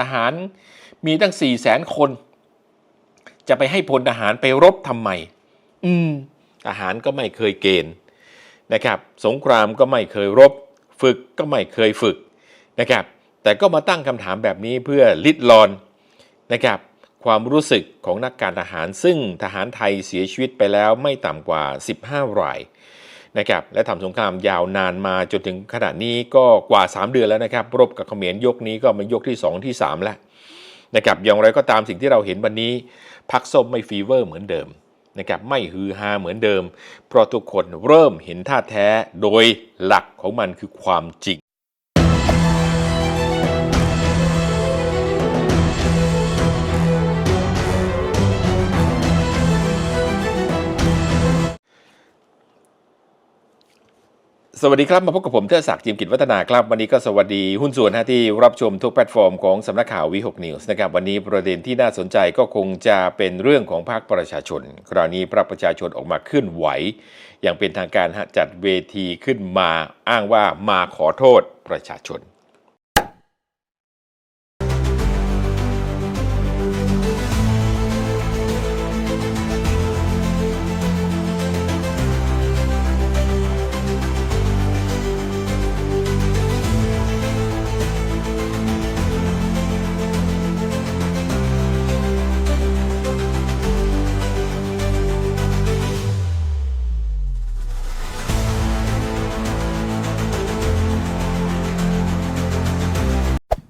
ทหารมีตั้ง4ี่แสนคน จะไปให้พลทหารไปรบทำไม อืมทหารก็ไม่เคยเกณฑ์นะครับ สงครามก็ไม่เคยรบ ฝึกก็ไม่เคยฝึกนะครับ แต่ก็มาตั้งคำถามแบบนี้เพื่อลิดรอนนะครับความรู้สึกของนักการทหาร ซึ่งทหารไทยเสียชีวิตไปแล้วไม่ต่ำกว่า 15 ราย นะครับและทำสงครามยาวนานมาจนถึงขณะนี้ก็กว่า 3 เดือนแล้วนะครับรบกับเขมรยกนี้ก็มายกที่ 2 ที่ 3 แล้วนะครับอย่างไรก็ตามสิ่งที่เราเห็นวันนี้พักส้มไม่ฟีเวอร์เหมือนเดิมนะครับไม่ฮือฮาเหมือนเดิม เพราะทุกคนเริ่มเห็นท่าแท้โดยหลักของมันคือความจริง สวัสดีครับ มาพบกับผมเทอศักดิ์จิมกิจวัฒนาครับ วันนี้ก็สวัสดีหุ้นส่วนที่รับชมทุกแพลตฟอร์มของสำนักข่าววิหกนิวส์นะครับวันนี้ประเด็นที่น่าสนใจก็คงจะเป็นเรื่องของภาคประชาชน คราวนี้พรรคประชาชนออกมาเคลื่อนไหว อย่างเป็นทางการจัดเวทีขึ้นมาอ้างว่ามาขอโทษประชาชน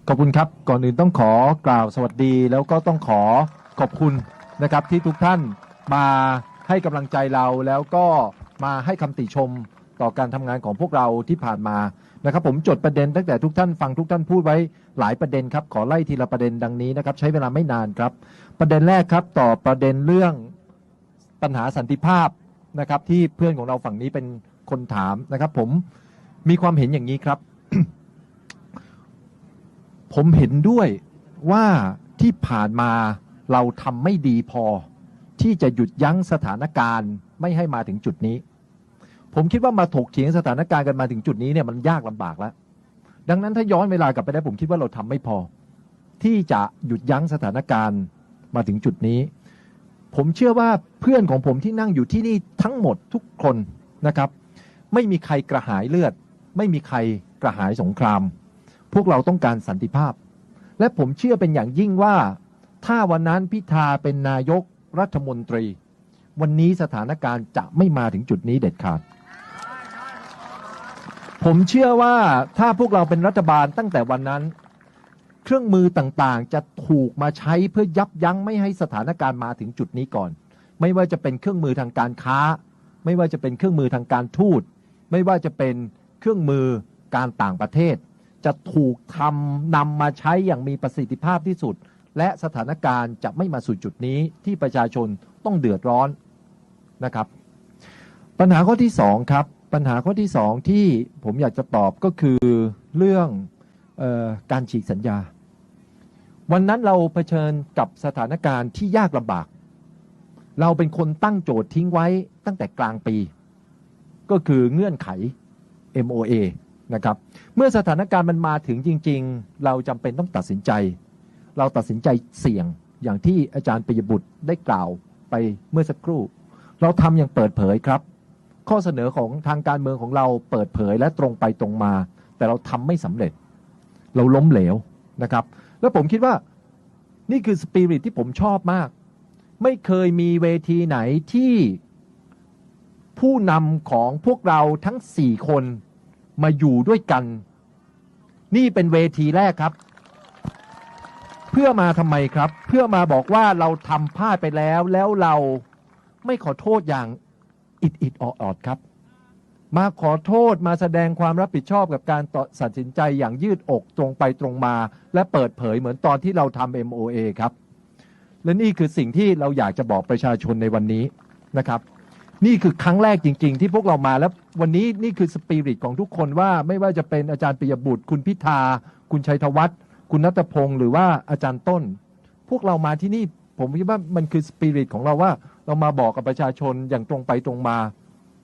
ขอบคุณครับ ก่อนอื่นต้องขอกล่าวสวัสดี แล้วก็ต้องขอขอบคุณนะครับที่ทุกท่านมาให้กำลังใจเราแล้วก็มาให้คำติชมต่อการทำงานของพวกเราที่ผ่านมานะครับ ผมจดประเด็นตั้งแต่ทุกท่านฟังทุกท่านพูดไว้หลายประเด็นครับ ขอไล่ทีละประเด็นดังนี้นะครับ ใช้เวลาไม่นานครับ ประเด็นแรกครับต่อประเด็นเรื่องปัญหาสันติภาพนะครับ ที่เพื่อนของเราฝั่งนี้เป็นคนถามนะครับ ผมมีความเห็นอย่างนี้ครับ ผมเห็นด้วยว่าที่ผ่านมาเราทำไม่ดีพอ ที่จะหยุดยั้งสถานการณ์ไม่ให้มาถึงจุดนี้ ผมคิดว่ามาถกเถียงสถานการณ์กันมาถึงจุดนี้เนี่ยมันยากลำบากแล้ว ดังนั้นถ้าย้อนเวลากลับไปได้ผมคิดว่าเราทำไม่พอ ที่จะหยุดยั้งสถานการณ์มาถึงจุดนี้ ผมเชื่อว่าเพื่อนของผมที่นั่งอยู่ที่นี่ทั้งหมดทุกคนนะครับ ไม่มีใครกระหายเลือด ไม่มีใครกระหายสงคราม พวกเราต้องการสันติภาพ และผมเชื่อเป็นอย่างยิ่งว่า ถ้าวันนั้นพิธาเป็นนายกรัฐมนตรี วันนี้สถานการณ์จะไม่มาถึงจุดนี้เด็ดขาด ผมเชื่อว่าถ้าพวกเราเป็นรัฐบาลตั้งแต่วันนั้น เครื่องมือต่างๆ จะถูกมาใช้เพื่อยับยั้งไม่ให้สถานการณ์มาถึงจุดนี้ก่อน ไม่ว่าจะเป็นเครื่องมือทางการค้า ไม่ว่าจะเป็นเครื่องมือทางการทูต ไม่ว่าจะเป็นเครื่องมือการต่างประเทศ จะถูกทำนำมาใช้อย่างมีประสิทธิภาพที่สุด และสถานการณ์จะไม่มาสู่จุดนี้ที่ประชาชนต้องเดือดร้อนนะครับ ปัญหาข้อที่สองครับปัญหาข้อที่สองที่ผมอยากจะตอบก็คือเรื่องออการฉีกสัญญา วันนั้นเราเผชิญกับสถานการณ์ที่ยากลำบาก เราเป็นคนตั้งโจทย์ทิ้งไว้ตั้งแต่กลางปี ก็คือเงื่อนไข MOA นะครับ เมื่อสถานการณ์มันมาถึงจริง ๆ เราจำเป็นต้องตัดสินใจ เราตัดสินใจเสี่ยงอย่างที่อาจารย์ปิยบุตรได้กล่าวไปเมื่อสักครู่ เราทำอย่างเปิดเผยครับ ข้อเสนอของทางการเมืองของเราเปิดเผยและตรงไปตรงมา แต่เราทำไม่สำเร็จ เราล้มเหลวนะครับ แล้วผมคิดว่านี่คือสปิริตที่ผมชอบมาก ไม่เคยมีเวทีไหนที่ผู้นำของพวกเราทั้งสี่คน มาอยู่ด้วยกัน นี่เป็นเวทีแรกครับ เพื่อมาทำไมครับ เพื่อมาบอกว่าเราทำพลาดไปแล้ว แล้วเราไม่ขอโทษอย่างอิดอิดออดออดครับ มาขอโทษมาแสดงความรับผิดชอบกับการตัดสินใจอย่างยืดอกตรงไปตรงมา และเปิดเผยเหมือนตอนที่เราทำ MOA ครับ และนี่คือสิ่งที่เราอยากจะบอกประชาชนในวันนี้นะครับ นี่คือครั้งแรกจริง ๆ ที่พวกเรามาแล้ววันนี้นี่คือสปิริตของทุกคนว่าไม่ว่าจะเป็นอาจารย์ปิยบุตร คุณพิธา คุณชัยธวัฒน์คุณนัทพงศ์หรือว่าอาจารย์ต้น พวกเรามาที่นี่ผมคิดว่ามันคือสปิริตของเราว่าเรามาบอกกับประชาชนอย่างตรงไปตรงมา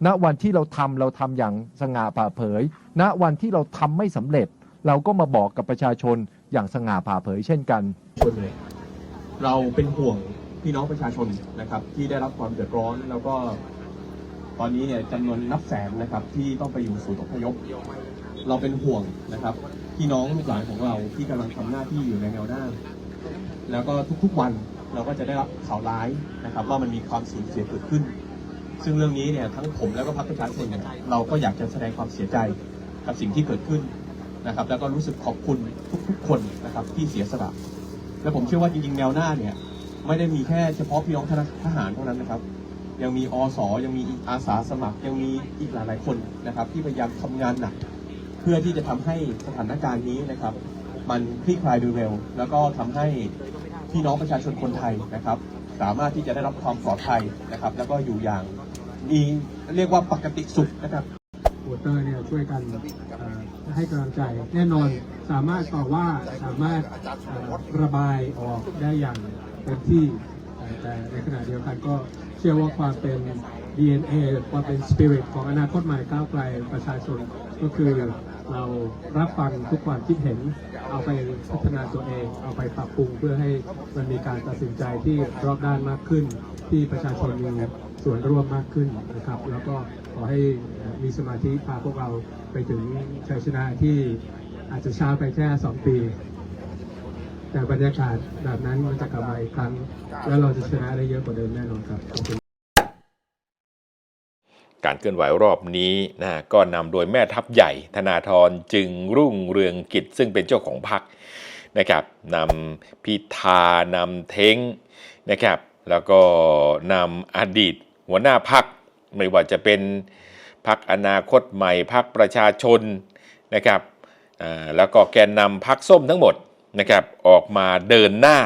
ณวันที่เราทำเราทำอย่างสง่าผ่าเผย ณวันที่เราทำไม่สำเร็จ เราก็มาบอกกับประชาชนอย่างสง่าผ่าเผย เช่นกันชนเลยเราเป็นห่วงพี่น้องประชาชนนะครับที่ได้รับความเดือดร้อนแล้วก็ ตอนนี้เนี่ยจำนวนนับแสนนะครับที่ต้องไปอยู่ศูนย์อพยพ เราเป็นห่วงนะครับพี่น้องลูกหลานของเราที่กำลังทำหน้าที่อยู่ในแนวหน้า แล้วก็ทุกๆวันเราก็จะได้รับข่าวร้ายนะครับว่ามันมีความสูญเสียเกิดขึ้น ซึ่งเรื่องนี้เนี่ยทั้งผมแล้วก็พรรคประชาชนเนี่ยเราก็อยากจะแสดงความเสียใจกับสิ่งที่เกิดขึ้นนะครับ แล้วก็รู้สึกขอบคุณทุกๆคนนะครับที่เสียสละและผมเชื่อว่าจริงๆแนวหน้าเนี่ยไม่ได้มีแค่เฉพาะพี่น้องทหารเท่านั้นนะครับ ยังมีอสยังมีอาสาสมัคร ยังมีอีกหลายๆคนนะครับ ที่พยายามทำงานหนัก เพื่อที่จะทำให้สถานการณ์นี้นะครับ มันคลี่คลายโดยเร็ว แล้วก็ทำให้พี่น้องประชาชนคนไทยนะครับ สามารถที่จะได้รับความปลอดภัยนะครับ แล้วก็อยู่อย่างมีเรียกว่าปกติสุขนะครับโวเตอร์เนี่ยช่วยกันให้กำลังใจแน่นอนสามารถต่อว่าสามารถระบายออกได้อย่างเต็มที่แต่ในขณะเดียวกันก็ ชื่อว่าความเป็น DNA ความเป็น spirit ของอนาคตใหม่ก้าวไกลประชาชน ก็คือเรารับฟังทุกความคิดเห็น เอาไปพัฒนาตัวเอง เอาไปปรับปรุงเพื่อให้มันมีการตัดสินใจที่รอบด้านมากขึ้น ที่ประชาชนมีส่วนร่วมมากขึ้นนะครับ แล้วก็ขอให้มีสมาธิพาพวกเราไปถึงชัยชนะที่อาจจะช้าไปแค่ 2 ปี แต่บรรยากาศแบบนั้นมันจะกลับมาอีกครั้ง แล้วเราจะชนะได้เยอะกว่าเดิมแน่นอนครับขอบคุณการเคลื่อนไหวรอบนี้นะก็นำโดยแม่ทัพใหญ่ ธนาธรจึงรุ่งเรืองกิจซึ่งเป็นเจ้าของพรรคนะครับนำพิธานำเท้งนะครับ แล้วก็นำอดีต หัวหน้าพักไม่ว่าจะเป็นพักอนาคตใหม่พักประชาชนนะครับแล้วก็แกนนำพักส้มทั้งหมด นะครับออกมาเดินหน้า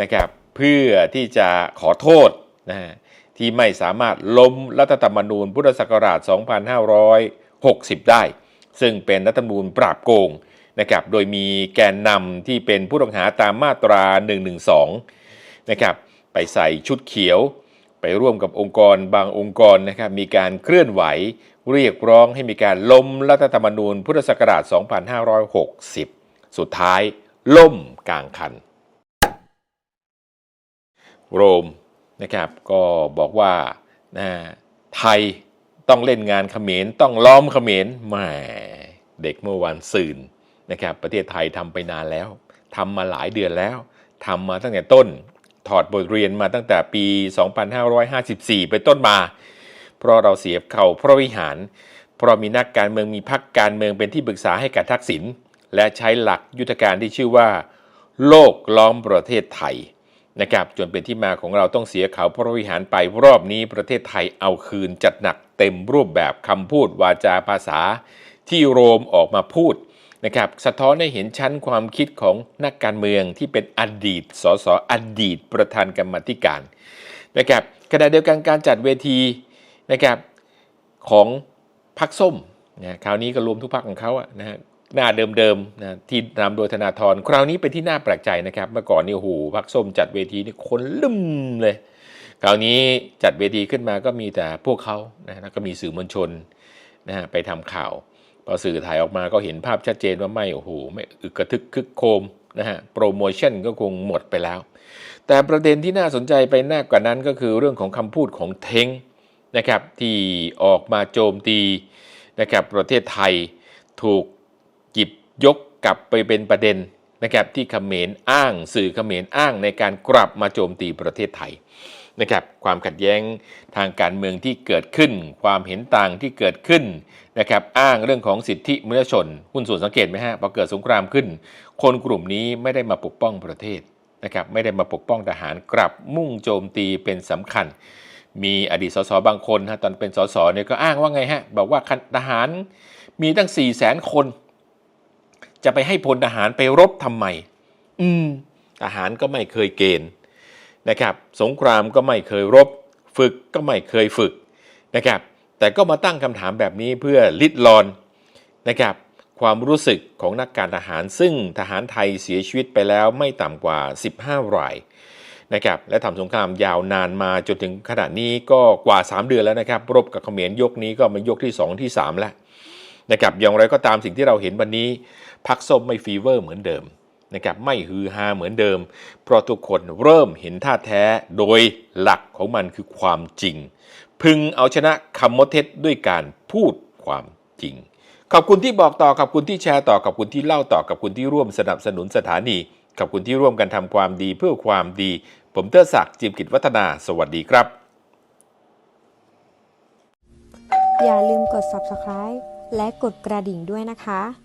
นะครับเพื่อที่จะขอโทษนะฮะที่ไม่สามารถล้มรัฐธรรมนูญพุทธศักราช 2560 ได้ ซึ่งเป็นรัฐธรรมนูญปราบโกงนะครับโดยมีแกนนำที่เป็นผู้ต้องหาตามมาตรา 112นะครับไปใส่ชุดเขียว ไปร่วมกับองค์กรบางองค์กรนะครับมีการเคลื่อนไหวเรียกร้องให้มีการล้มรัฐธรรมนูญพุทธศักราช 2560 สุดท้าย ล่มกลางคัน โรมนะครับก็บอกว่านะไทยต้องเล่นงานเขมรต้องล้อมเขมรแหมเด็กเมื่อวันซืนนะครับประเทศไทยทำไปนานแล้ว ทำมาหลายเดือนแล้ว ทำมาตั้งแต่ต้น ถอดบทเรียนมาตั้งแต่ปี 2554 ไปต้นมา เพราะเราเสียเข่าพระวิหาร เพราะมีนักการเมืองมีพรรคการเมืองเป็นที่ปรึกษาให้กับทักษิณ และใช้หลักยุทธการที่ชื่อว่า โลกล้อมประเทศไทยนะครับจนเป็นที่มาของเราต้องเสียเขาพระวิหารไปรอบนี้ประเทศไทยเอาคืนจัดหนักเต็มรูปแบบคำพูดวาจาภาษา ที่โรมออกมาพูดนะครับสะท้อนให้เห็นชั้นความคิดของนักการเมืองที่เป็นอดีตสสอดีตประธานกรรมธิการนะครับขณะเดียวกันการจัดเวทีนะครับของพรรคส้มนะคราวนี้ก็รวมทุกพรรคของเขาอะนะฮะ หน้าเดิมๆนะที่นำโดยธนาธรคราวนี้เป็นที่น่าแปลกใจนะครับ เมื่อก่อนนี่โอ้โหพักส้มจัดเวทีนี่คนลืมเลย คราวนี้จัดเวทีขึ้นมาก็มีแต่พวกเขานะแล้วก็มีสื่อมวลชนนะฮะไปทำข่าวพอสื่อถ่ายออกมาก็เห็นภาพชัดเจนว่าไม่โอ้โหไม่อึกระทึกคึกโคมนะฮะโปรโมชั่นก็คงหมดไปแล้ว แต่ประเด็นที่น่าสนใจไปมากกว่านั้นก็คือเรื่องของคำพูดของเทงนะครับที่ออกมาโจมตีนะครับประเทศไทยถูก หยิบยกกลับไปเป็นประเด็นนะครับที่เขมรอ้างสื่อเขมรอ้างในการกลับมาโจมตีประเทศไทยนะครับความขัดแย้งทางการเมืองที่เกิดขึ้น ความเห็นต่างที่เกิดขึ้นนะครับอ้างเรื่องของสิทธิมนุษยชนหุ้นส่วนสังเกตไหมฮะพอเกิดสงครามขึ้น คนกลุ่มนี้ไม่ได้มาปกป้องประเทศนะครับไม่ได้มาปกป้องทหารกลับมุ่งโจมตีเป็นสำคัญ มีอดีตสสบางคนฮะตอนเป็นสสเนี่ยก็อ้างว่าไงฮะบอกว่าทหารมีตั้ง4 0 0แสนคน จะไปให้พลทหารไปรบทำไม อืมทหารก็ไม่เคยเกณฑ์นะครับ สงครามก็ไม่เคยรบ ฝึกก็ไม่เคยฝึกนะครับ แต่ก็มาตั้งคำถามแบบนี้เพื่อลิดรอนนะครับความรู้สึกของนักการทหาร ซึ่งทหารไทยเสียชีวิตไปแล้วไม่ต่ำกว่า 15 รายนะครับและทำสงครามยาวนานมาจนถึงขณะนี้ก็กว่า 3 เดือนแล้วนะครับ รบกับเขมรยกนี้ก็มายกที่ 2 ที่ 3 แล้วนะครับอย่างไรก็ตามสิ่งที่เราเห็นวันนี้ พักส้มไม่ฟีเวอร์เหมือนเดิมนะครับไม่ฮือฮาเหมือนเดิม เพราะทุกคนเริ่มเห็นท่าแท้โดยหลักของมันคือความจริง พึงเอาชนะคำมดเท็จด้วยการพูดความจริง ขอบคุณที่บอกต่อขอบคุณที่แชร์ต่อขอบคุณที่เล่าต่อขอบคุณที่ร่วมสนับสนุนสถานีขอบคุณที่ร่วมกันทำความดีเพื่อความดี ผมเตอร์ศักดิ์จิมกิจวัฒนา สวัสดีครับ อย่าลืมกด subscribe และกดกระดิ่งด้วยนะคะ